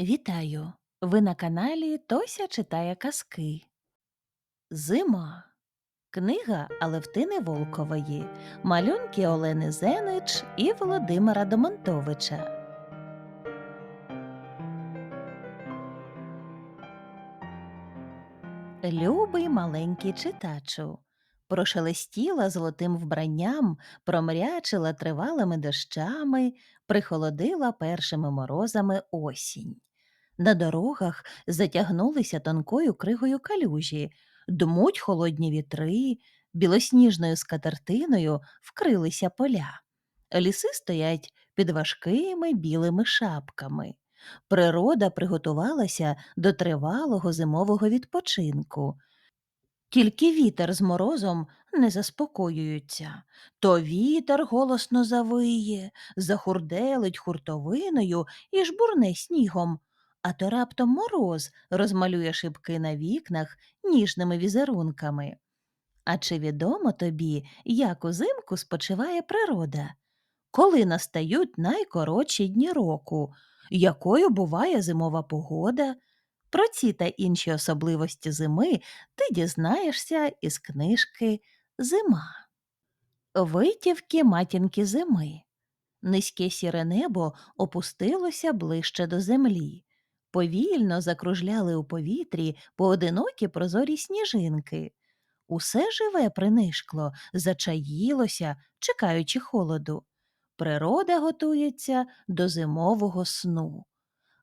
Вітаю! Ви на каналі Тося читає казки. Зима. Книга Алевтини Волкової. Малюнки Олени Зенич і Володимира Домонтовича. Любий маленький читачу. Прошелестіла золотим вбранням, промрячила тривалими дощами, прихолодила першими морозами осінь. На дорогах затягнулися тонкою кригою калюжі, дмуть холодні вітри, білосніжною скатертиною вкрилися поля. Ліси стоять під важкими білими шапками. Природа приготувалася до тривалого зимового відпочинку. Тільки вітер з морозом не заспокоюються. То вітер голосно завиє, захурделить хуртовиною і жбурне снігом, а то раптом мороз розмалює шибки на вікнах ніжними візерунками. А чи відомо тобі, як узимку спочиває природа? Коли настають найкоротші дні року, якою буває зимова погода? Про ці та інші особливості зими ти дізнаєшся із книжки Зима. Витівки матінки зими. Низьке сіре небо опустилося ближче до землі. Повільно закружляли у повітрі поодинокі прозорі сніжинки. Усе живе принишкло, зачаїлося, чекаючи холоду. Природа готується до зимового сну.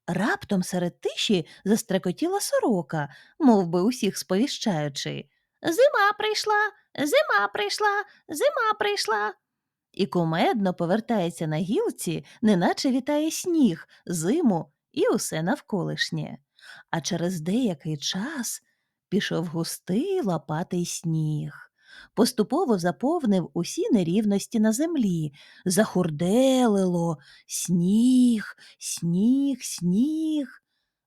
Раптом серед тиші застрекотіла сорока, мов би усіх сповіщаючи. Зима прийшла, зима прийшла, зима прийшла. І кумедно повертається на гілці, неначе вітає сніг, зиму і усе навколишнє. А через деякий час пішов густий лопатий сніг. Поступово заповнив усі нерівності на землі, захурделило сніг, сніг, сніг.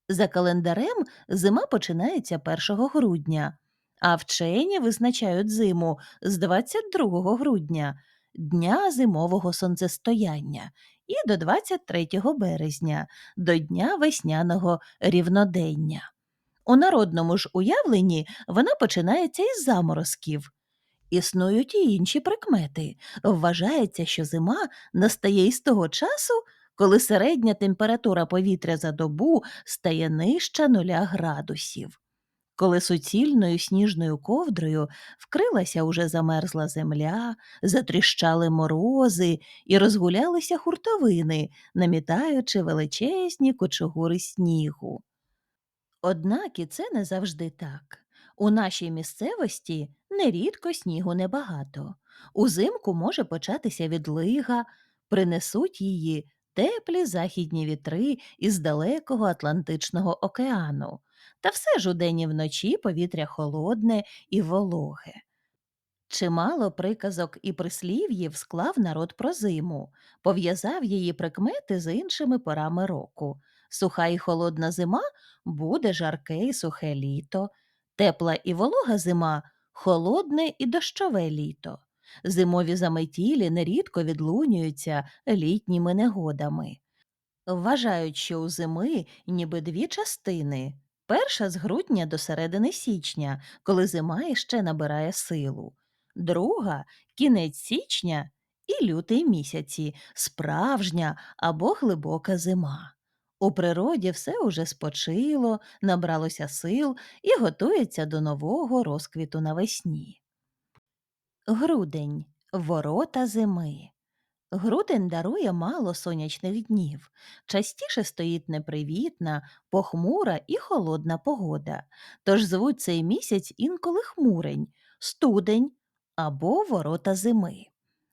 За календарем зима починається 1 грудня, а вчені визначають зиму з 22 грудня, дня зимового сонцестояння, і до 23 березня, до дня весняного рівнодення. У народному ж уявленні вона починається із заморозків. Існують і інші прикмети. Вважається, що зима настає із того часу, коли середня температура повітря за добу стає нижче нуля градусів. Коли суцільною сніжною ковдрою вкрилася уже замерзла земля, затріщали морози і розгулялися хуртовини, намітаючи величезні кочугури снігу. Однак і це не завжди так. У нашій місцевості нерідко снігу небагато. Узимку може початися відлига, принесуть її теплі західні вітри із далекого Атлантичного океану. Та все ж удень і вночі повітря холодне і вологе. Чимало приказок і прислів'їв склав народ про зиму, пов'язав її прикмети з іншими порами року. Суха і холодна зима буде жарке і сухе літо, тепла і волога зима холодне і дощове літо. Зимові заметілі нерідко відлунюються літніми негодами. Вважають, що у зими ніби дві частини. Перша з грудня до середини січня, коли зима іще набирає силу, друга кінець січня і лютий місяці, справжня або глибока зима. У природі все уже спочило, набралося сил і готується до нового розквіту навесні. Грудень ворота зими. Грудень дарує мало сонячних днів. Частіше стоїть непривітна, похмура і холодна погода. Тож звуть цей місяць інколи хмурень, студень або ворота зими.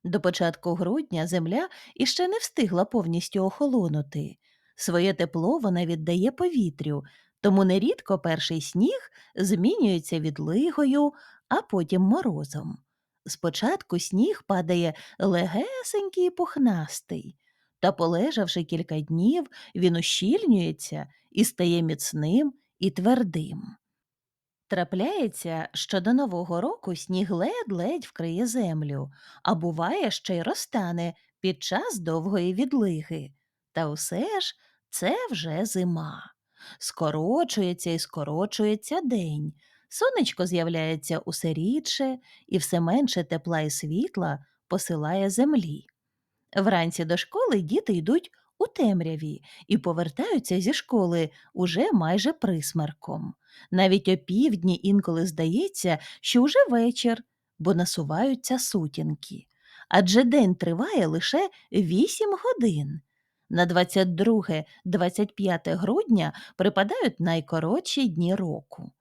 До початку грудня земля іще не встигла повністю охолонути. Своє тепло вона віддає повітрю, тому нерідко перший сніг змінюється відлигою, а потім морозом. Спочатку сніг падає легесенький і пухнастий, та, полежавши кілька днів, він ущільнюється і стає міцним і твердим. Трапляється, що до Нового року сніг ледь-ледь вкриє землю, а буває, ще й розтане під час довгої відлиги. Та усе ж Це вже зима. Скорочується і скорочується день. Сонечко з'являється усе рідше і все менше тепла і світла посилає землі. Вранці до школи діти йдуть у темряві і повертаються зі школи уже майже присмерком. Навіть опівдні інколи здається, що уже вечір, бо насуваються сутінки. Адже день триває лише 8 годин. На 22-25 грудня припадають найкоротші дні року.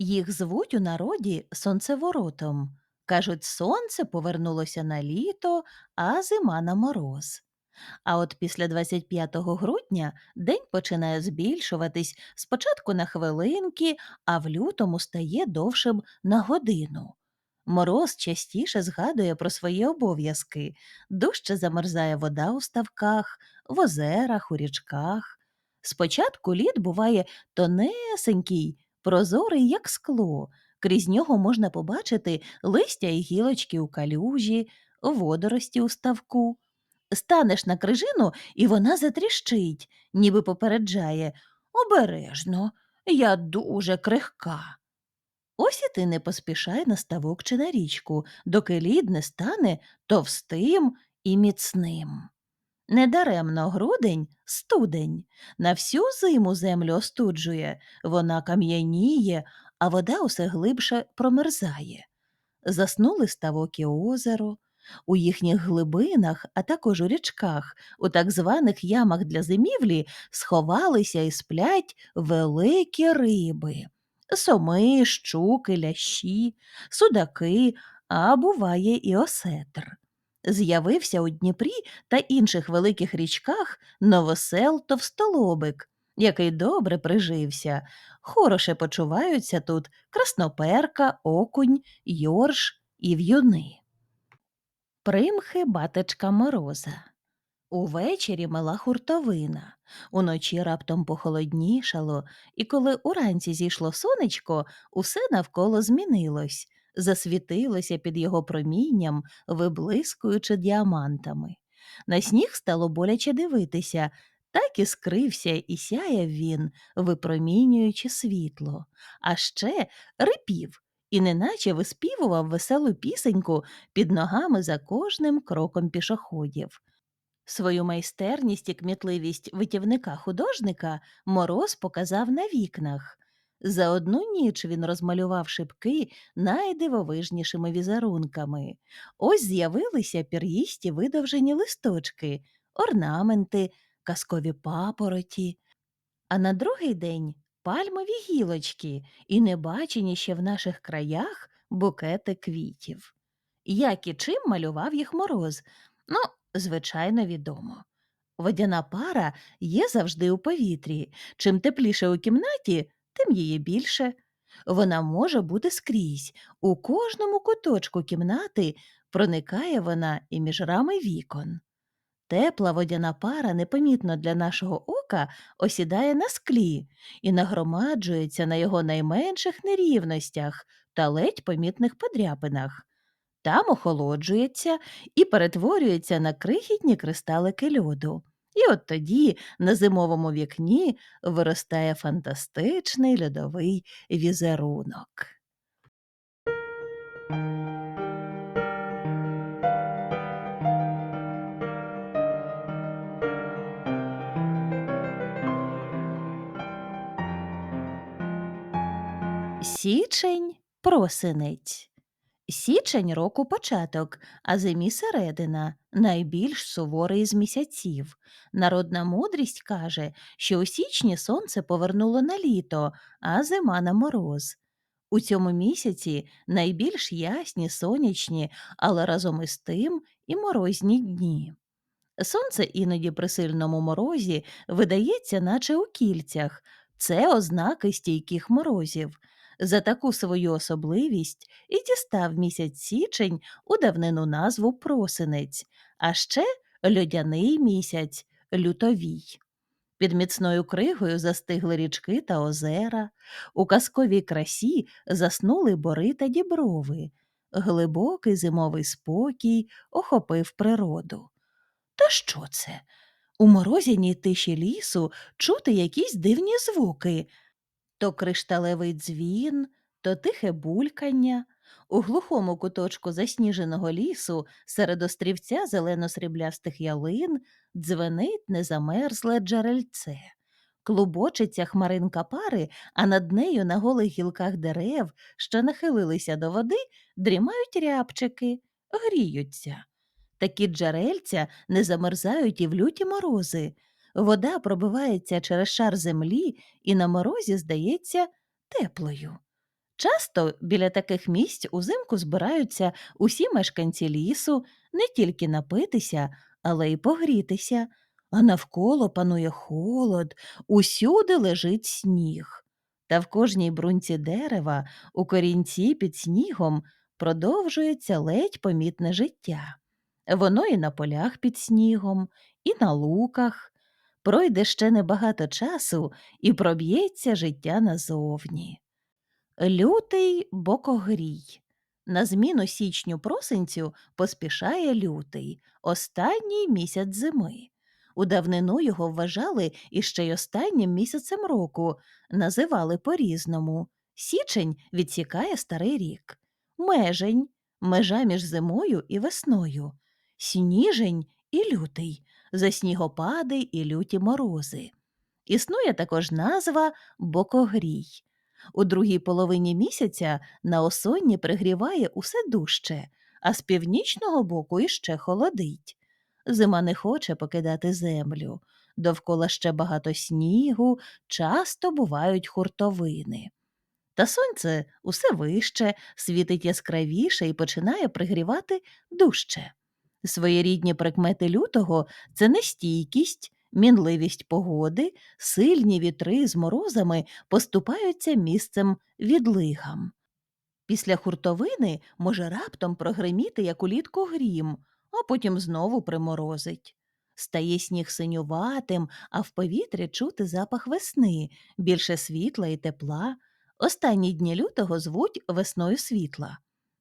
Їх звуть у народі сонцеворотом. Кажуть, сонце повернулося на літо, а зима на мороз. А от після 25 грудня день починає збільшуватись спочатку на хвилинки, а в лютому стає довшим на годину. Мороз частіше згадує про свої обов'язки, дужче замерзає вода у ставках, в озерах, у річках. Спочатку лід буває тонесенький, прозорий, як скло. Крізь нього можна побачити листя і гілочки у калюжі, водорості у ставку. Станеш на крижину, і вона затріщить, ніби попереджає Обережно, я дуже крихка. Ось і ти не поспішай на ставок чи на річку, доки лід не стане товстим і міцним. Недаремно грудень студень. На всю зиму землю остуджує, вона кам'яніє, а вода усе глибше промерзає. Заснули ставок озеро. У їхніх глибинах, а також у річках, у так званих ямах для зимівлі, сховалися і сплять великі риби соми, щуки, лящі, судаки, а буває і осетр. З'явився у Дніпрі та інших великих річках новосел товстолобик, який добре прижився. Хороше почуваються тут красноперка, окунь, йорш і в'юни. Примхи батечка мороза. Увечері мала хуртовина, уночі раптом похолоднішало, і коли уранці зійшло сонечко, усе навколо змінилось, засвітилося під його промінням, виблискуючи діамантами. На сніг стало боляче дивитися, так і скрився і сяяв він, випромінюючи світло, а ще рипів і неначе виспівував веселу пісеньку під ногами за кожним кроком пішоходів. Свою майстерність і кмітливість витівника художника мороз показав на вікнах. За одну ніч він розмалював шибки найдивовижнішими візерунками. Ось з'явилися пір'їсті видовжені листочки, орнаменти, казкові папороті. А на другий день пальмові гілочки і небачені ще в наших краях букети квітів. Як і чим малював їх мороз? Ну, звичайно, відомо. Водяна пара є завжди у повітрі. Чим тепліше у кімнаті, тим її більше. Вона може бути скрізь. У кожному куточку кімнати проникає вона і між рами вікон. Тепла водяна пара непомітно для нашого ока осідає на склі і нагромаджується на його найменших нерівностях та ледь помітних подряпинах. Там охолоджується і перетворюється на крихітні кристалики льоду. І от тоді на зимовому вікні виростає фантастичний льодовий візерунок. Січень просинець. Січень року початок, а зимі середина, найбільш суворий з місяців. Народна мудрість каже, що у січні сонце повернуло на літо, а зима на мороз. У цьому місяці найбільш ясні, сонячні, але разом із тим і морозні дні. Сонце іноді при сильному морозі видається, наче у кільцях, це ознаки стійких морозів. За таку свою особливість і дістав місяць січень у давнину назву просинець, а ще льодяний місяць лютовій. Під міцною кригою застигли річки та озера, у казковій красі заснули бори та діброви. Глибокий зимовий спокій охопив природу. Та що це? У морозяній тиші лісу чути якісь дивні звуки то кришталевий дзвін, то тихе булькання. У глухому куточку засніженого лісу серед острівця зелено-сріблястих ялин дзвенить незамерзле джерельце. Клубочиться хмаринка пари, а над нею на голих гілках дерев, що нахилилися до води, дрімають рябчики, гріються. Такі джерельця не замерзають і в люті морози. Вода пробивається через шар землі і на морозі здається теплою. Часто біля таких місць узимку збираються усі мешканці лісу не тільки напитися, але й погрітися, а навколо панує холод, усюди лежить сніг. Та в кожній брунці дерева, у корінці під снігом, продовжується ледь помітне життя. Воно і на полях під снігом, і на луках. Пройде ще небагато часу і проб'ється життя назовні. Лютий бокогрій. На зміну січню просинцю поспішає лютий, останній місяць зими. У давнину його вважали іще й останнім місяцем року, називали по-різному. Січень відсікає старий рік, межень межа між зимою і весною, сніжень і лютий, за снігопади і люті морози. Існує також назва бокогрій. У другій половині місяця на осонні пригріває усе дужче, а з північного боку іще холодить. Зима не хоче покидати землю. Довкола ще багато снігу, часто бувають хуртовини. Та сонце усе вище, світить яскравіше і починає пригрівати дужче. Своєрідні прикмети лютого це нестійкість, мінливість погоди, сильні вітри з морозами поступаються місцем відлигам. Після хуртовини може раптом прогриміти, як улітку грім, а потім знову приморозить. Стає сніг синюватим, а в повітрі чути запах весни, більше світла і тепла. Останні дні лютого звуть весною світла.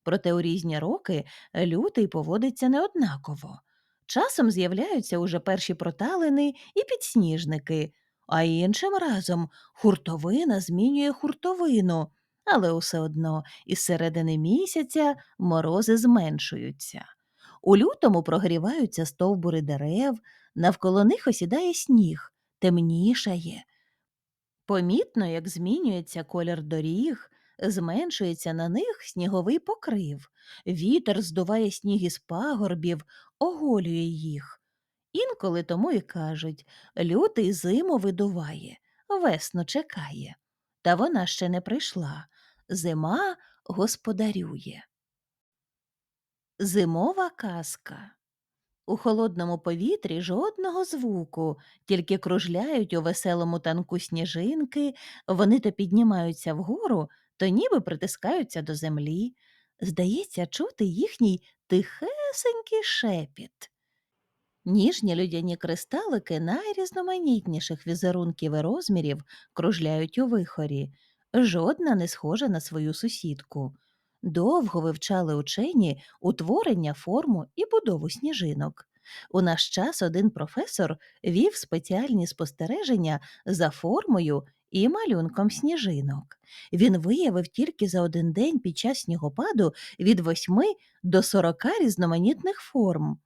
Проте у різні роки лютий поводиться неоднаково. Часом з'являються уже перші проталини і підсніжники, а іншим разом хуртовина змінює хуртовину, але усе одно із середини місяця морози зменшуються. У лютому прогріваються стовбури дерев, навколо них осідає сніг, темнішає. Помітно, як змінюється колір доріг, зменшується на них сніговий покрив, вітер здуває сніг із пагорбів, оголює їх. Інколи тому й кажуть лютий зиму видуває, весну чекає. Та вона ще не прийшла. Зима господарює. Зимова казка у холодному повітрі жодного звуку, тільки кружляють у веселому танку сніжинки, вони то піднімаються вгору, то ніби притискаються до землі. Здається, чути їхній тихесенький шепіт. Ніжні людяні кристалики найрізноманітніших візерунків і розмірів кружляють у вихорі, жодна не схожа на свою сусідку. Довго вивчали учені утворення, форму і будову сніжинок. У наш час один професор вів спеціальні спостереження за формою і малюнком сніжинок. Він виявив тільки за один день під час снігопаду від 8 до 40 різноманітних форм.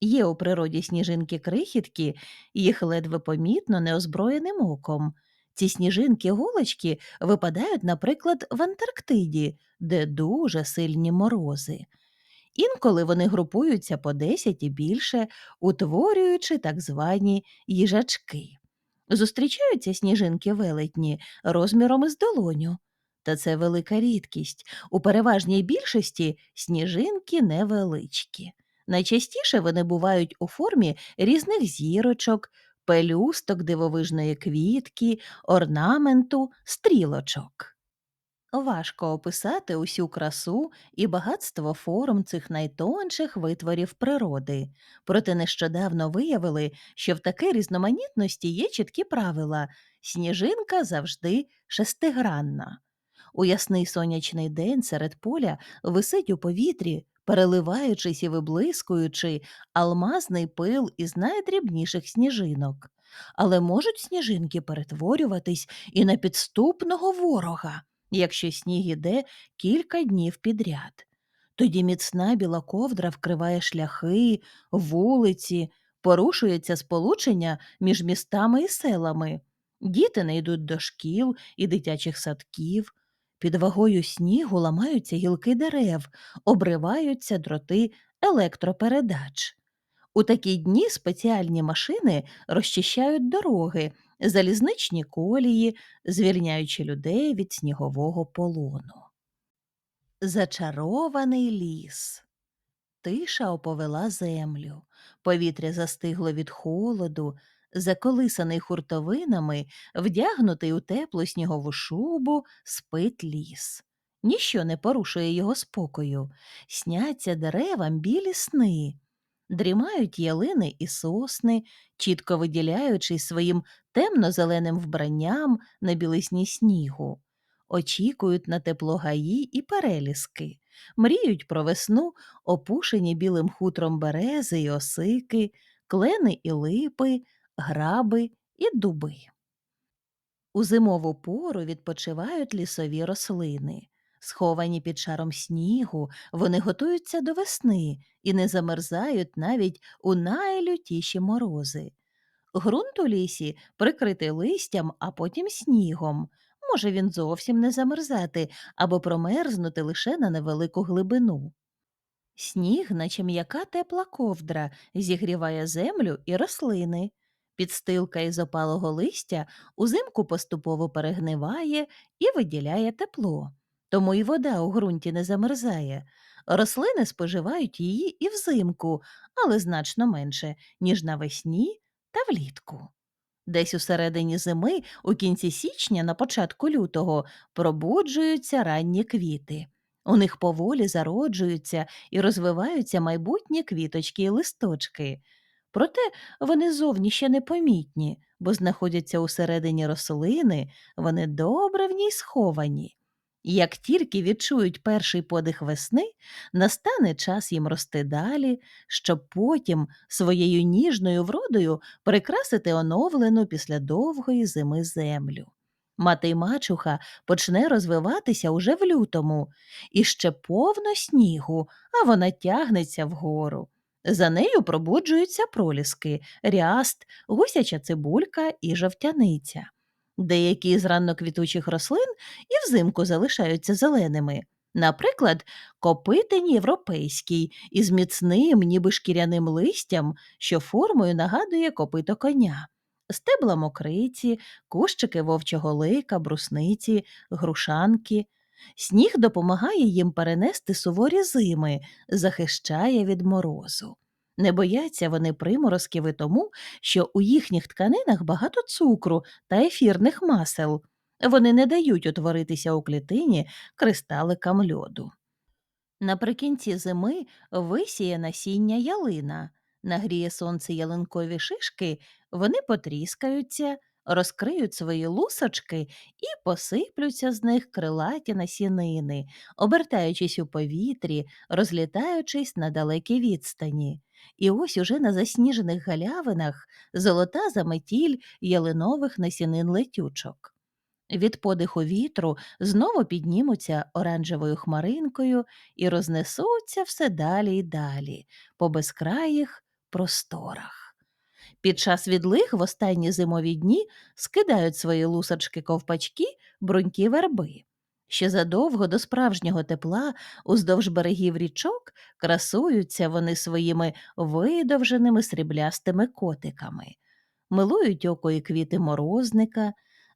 Є у природі сніжинки крихітки, їх ледве помітно неозброєним оком. Ці сніжинки голочки випадають, наприклад, в Антарктиді, де дуже сильні морози. Інколи вони групуються по 10 і більше, утворюючи так звані їжачки. Зустрічаються сніжинки велетні розміром із долоню. Та це велика рідкість. У переважній більшості сніжинки невеличкі. Найчастіше вони бувають у формі різних зірочок, пелюсток дивовижної квітки, орнаменту, стрілочок. Важко описати усю красу і багатство форм цих найтонших витворів природи, проте нещодавно виявили, що в такій різноманітності є чіткі правила сніжинка завжди шестигранна. У ясний сонячний день серед поля висить у повітрі переливаючись і виблискуючи алмазний пил із найдрібніших сніжинок. Але можуть сніжинки перетворюватись і на підступного ворога, якщо сніг іде кілька днів підряд. Тоді міцна біла ковдра вкриває шляхи, вулиці, порушується сполучення між містами і селами. Діти не йдуть до шкіл і дитячих садків. Під вагою снігу ламаються гілки дерев, обриваються дроти електропередач. У такі дні спеціальні машини розчищають дороги, залізничні колії, звільняючи людей від снігового полону. Зачарований ліс. Тиша оповела землю, повітря застигло від холоду, заколисаний хуртовинами, вдягнутий у теплу снігову шубу, спить ліс. Ніщо не порушує його спокою, сняться деревам білі сни, дрімають ялини і сосни, чітко виділяючись своїм темно-зеленим вбранням на білисні снігу, очікують на тепло гаї і переліски, мріють про весну опушені білим хутром берези й осики, клени і липи, граби і дуби. У зимову пору відпочивають лісові рослини. Сховані під шаром снігу, вони готуються до весни і не замерзають навіть у найлютіші морози. Грунт у лісі прикритий листям, а потім снігом. Може він зовсім не замерзати або промерзнути лише на невелику глибину. Сніг, наче м'яка тепла ковдра, зігріває землю і рослини. Підстилка із опалого листя узимку поступово перегниває і виділяє тепло, тому і вода у ґрунті не замерзає. Рослини споживають її і взимку, але значно менше, ніж навесні та влітку. Десь у середині зими, у кінці січня, на початку лютого, пробуджуються ранні квіти. У них поволі зароджуються і розвиваються майбутні квіточки і листочки. Проте вони зовні ще непомітні, бо знаходяться усередині рослини, вони добре в ній сховані. Як тільки відчують перший подих весни, настане час їм рости далі, щоб потім своєю ніжною вродою прикрасити оновлену після довгої зими землю. Мати й мачуха почне розвиватися уже в лютому, і ще повно снігу, а вона тягнеться вгору. За нею пробуджуються проліски, ряст, гусяча цибулька і жовтяниця. Деякі з ранноквітучих рослин і взимку залишаються зеленими. Наприклад, копитень європейський із міцним, ніби шкіряним листям, що формою нагадує копито коня, стебла мокриці, кущики вовчого лика, брусниці, грушанки. Сніг допомагає їм перенести суворі зими, захищає від морозу. Не бояться вони приморозків і тому, що у їхніх тканинах багато цукру та ефірних масел. Вони не дають утворитися у клітині кристаликам льоду. Наприкінці зими висіє насіння ялина, нагріє сонце ялинкові шишки, вони потріскаються, розкриють свої лусочки і посиплються з них крилаті насінини, обертаючись у повітрі, розлітаючись на далекі відстані. І ось уже на засніжених галявинах золота заметіль ялинових насінин летючок. Від подиху вітру знову піднімуться оранжевою хмаринкою і рознесуться все далі й далі, по безкраїх просторах. Під час відлиг в останні зимові дні скидають свої лусочки ковпачки бруньки верби. Ще задовго до справжнього тепла уздовж берегів річок красуються вони своїми видовженими сріблястими котиками, милують око і квіти морозника,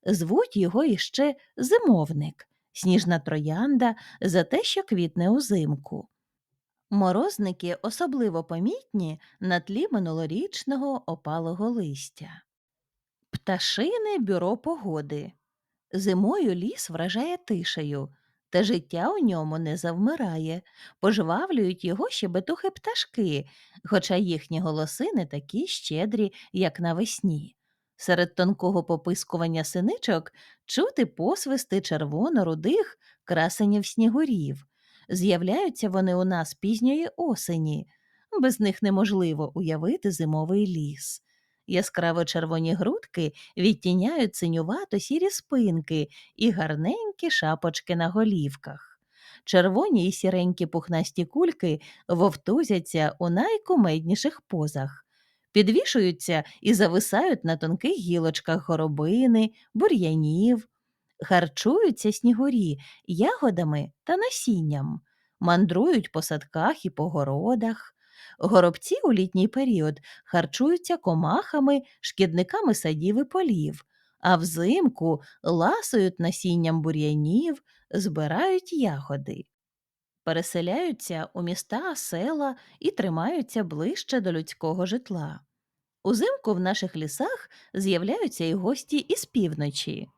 звуть його іще зимовник, сніжна троянда за те, що квітне узимку. Морозники особливо помітні на тлі минулорічного опалого листя. Пташине бюро погоди. Зимою ліс вражає тишею, та життя у ньому не завмирає, пожвавлюють його щебетухи пташки, хоча їхні голоси не такі щедрі, як навесні. Серед тонкого попискування синичок чути посвисти червоно-рудих красенів снігурів. З'являються вони у нас пізньої осені. Без них неможливо уявити зимовий ліс. Яскраво червоні грудки відтіняють синювато сірі спинки і гарненькі шапочки на голівках. Червоні і сіренькі пухнасті кульки вовтузяться у найкумедніших позах, підвішуються і зависають на тонких гілочках горобини, бур'янів, харчуються снігурі ягодами та насінням, мандрують по садках і по городах. Горобці у літній період харчуються комахами, шкідниками садів і полів, а взимку ласують насінням бур'янів, збирають ягоди. Переселяються у міста, села і тримаються ближче до людського житла. Узимку в наших лісах з'являються і гості із півночі.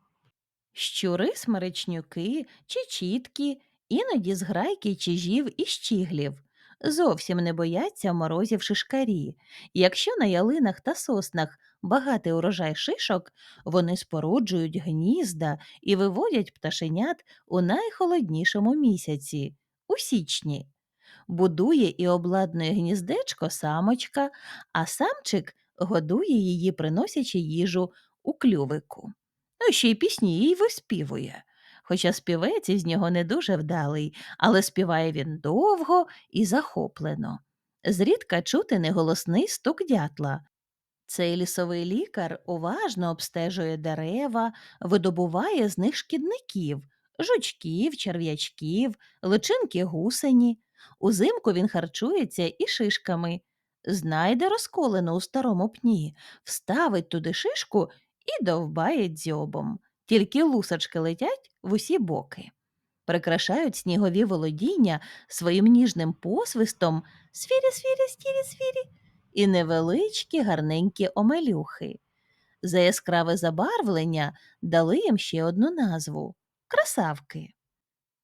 Щури, смеречнюки чи чіткі, іноді зграйки чижів і щіглів. Зовсім не бояться морозів шишкарі. Якщо на ялинах та соснах багатий урожай шишок, вони споруджують гнізда і виводять пташенят у найхолоднішому місяці у січні. Будує і обладнує гніздечко самочка, а самчик годує її, приносячи їжу у клювику. Ну, ще й пісні їй виспівує. Хоча співець із нього не дуже вдалий, але співає він довго і захоплено. Зрідка чути неголосний стук дятла. Цей лісовий лікар уважно обстежує дерева, видобуває з них шкідників, жучків, черв'ячків, личинки гусені. Узимку він харчується і шишками. Знайде розколену у старому пні, вставить туди шишку і довбає дзьобом. Тільки лусочки летять в усі боки. Прикрашають снігові володіння своїм ніжним посвистом свірі, свірі, стірі, свірі і невеличкі гарненькі омелюхи. За яскраве забарвлення дали їм ще одну назву красавки.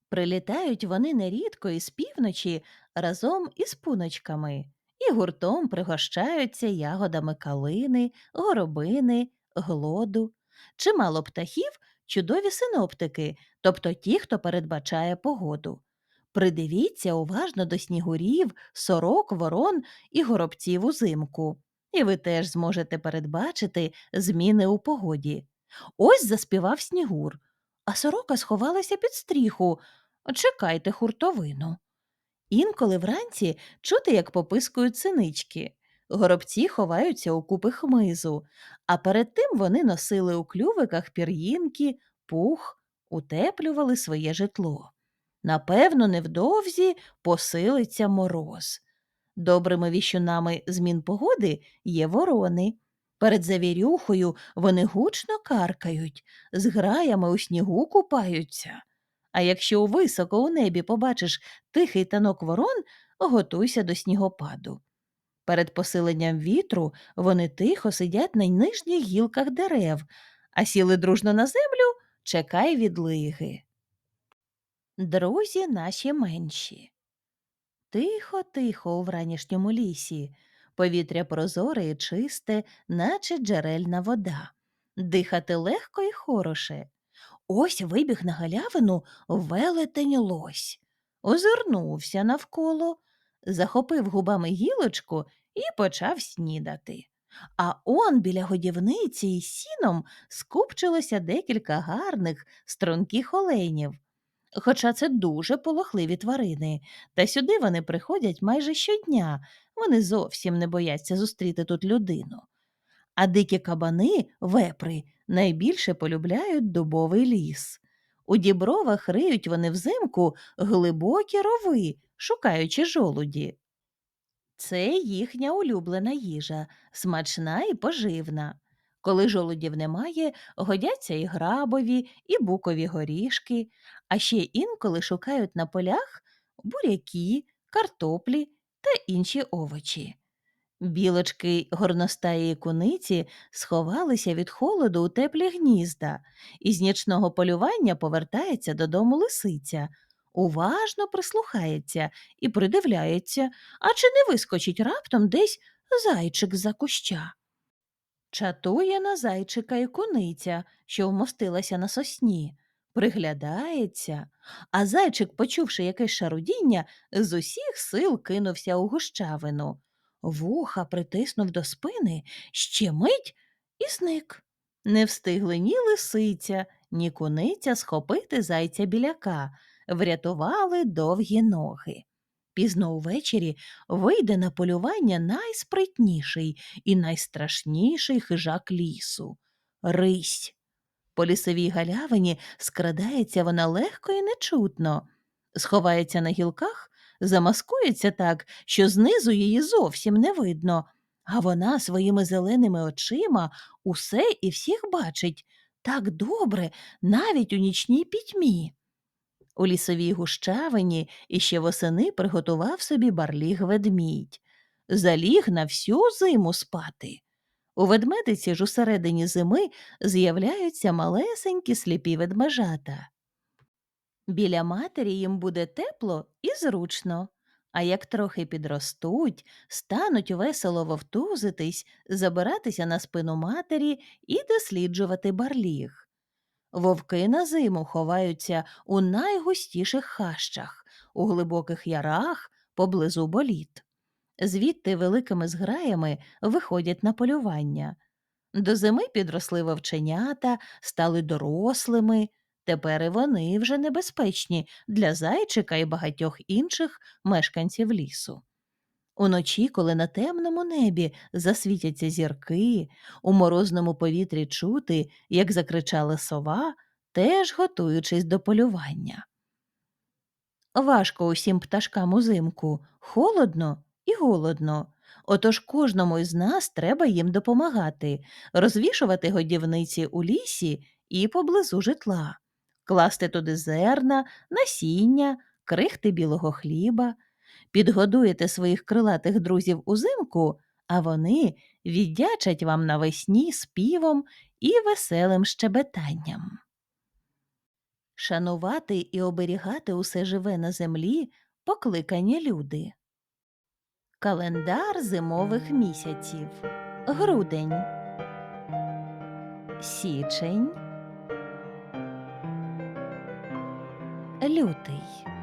Прилітають вони нерідко із півночі разом із пуночками і гуртом пригощаються ягодами калини, горобини, глоду. Чимало птахів чудові синоптики, тобто ті, хто передбачає погоду. Придивіться уважно до снігурів, сорок, ворон і горобців узимку, і ви теж зможете передбачити зміни у погоді. Ось заспівав снігур, а сорока сховалася під стріху. Чекайте хуртовину. Інколи вранці чути, як попискують синички. Горобці ховаються у купи хмизу, а перед тим вони носили у клювиках пір'їнки, пух, утеплювали своє житло. Напевно, невдовзі посилиться мороз. Добрими віщунами змін погоди є ворони. Перед завірюхою вони гучно каркають, з граями у снігу купаються. А якщо високо у небі побачиш тихий танок ворон, готуйся до снігопаду. Перед посиленням вітру вони тихо сидять на нижніх гілках дерев, а сіли дружно на землю, чекай відлиги. Друзі наші менші. Тихо, тихо у вранішньому лісі, повітря прозоре і чисте, наче джерельна вода. Дихати легко і хороше. Ось вибіг на галявину велетень лось, озирнувся навколо, захопив губами гілочку і почав снідати. А он біля годівниці із сіном скупчилося декілька гарних, струнких оленів. Хоча це дуже полохливі тварини, та сюди вони приходять майже щодня, вони зовсім не бояться зустріти тут людину. А дикі кабани, вепри, найбільше полюбляють дубовий ліс. У дібровах риють вони взимку глибокі рови, шукаючи жолуді. Це їхня улюблена їжа, смачна і поживна. Коли жолудів немає, годяться і грабові, і букові горішки, а ще інколи шукають на полях буряки, картоплі та інші овочі. Білочки горностаї куниці сховалися від холоду у теплі гнізда, і з нічного полювання повертається додому лисиця, уважно прислухається і придивляється, а чи не вискочить раптом десь зайчик за куща. Чатує на зайчика і куниця, що вмостилася на сосні. Приглядається, а зайчик, почувши якесь шарудіння, з усіх сил кинувся у гущавину. Вуха притиснув до спини, ще мить і зник. Не встигли ні лисиця, ні куниця схопити зайця біляка, врятували довгі ноги. Пізно увечері вийде на полювання найспритніший і найстрашніший хижак лісу рись. По лісовій галявині скрадається вона легко і нечутно, сховається на гілках, замаскується так, що знизу її зовсім не видно, а вона своїми зеленими очима усе і всіх бачить так добре, навіть у нічній пітьмі. У лісовій гущавині іще восени приготував собі барліг ведмідь, заліг на всю зиму спати. У ведмедиці ж усередині зими з'являються малесенькі сліпі ведмежата. Біля матері їм буде тепло і зручно, а як трохи підростуть, стануть весело вовтузитись, забиратися на спину матері і досліджувати барліг. Вовки на зиму ховаються у найгустіших хащах, у глибоких ярах поблизу боліт. Звідти великими зграями виходять на полювання. До зими підросли вовченята, стали дорослими. Тепер і вони вже небезпечні для зайчика і багатьох інших мешканців лісу. Уночі, коли на темному небі засвітяться зірки, у морозному повітрі чути, як закричала сова, теж готуючись до полювання. Важко усім пташкам узимку, холодно і голодно. Отож кожному із нас треба їм допомагати, розвішувати годівниці у лісі і поблизу житла, класти туди зерна, насіння, крихти білого хліба, підгодуєте своїх крилатих друзів узимку, а вони віддячать вам навесні співом і веселим щебетанням. Шанувати і оберігати усе живе на землі покликані люди. Календар зимових місяців. Грудень. Січень. Лютий.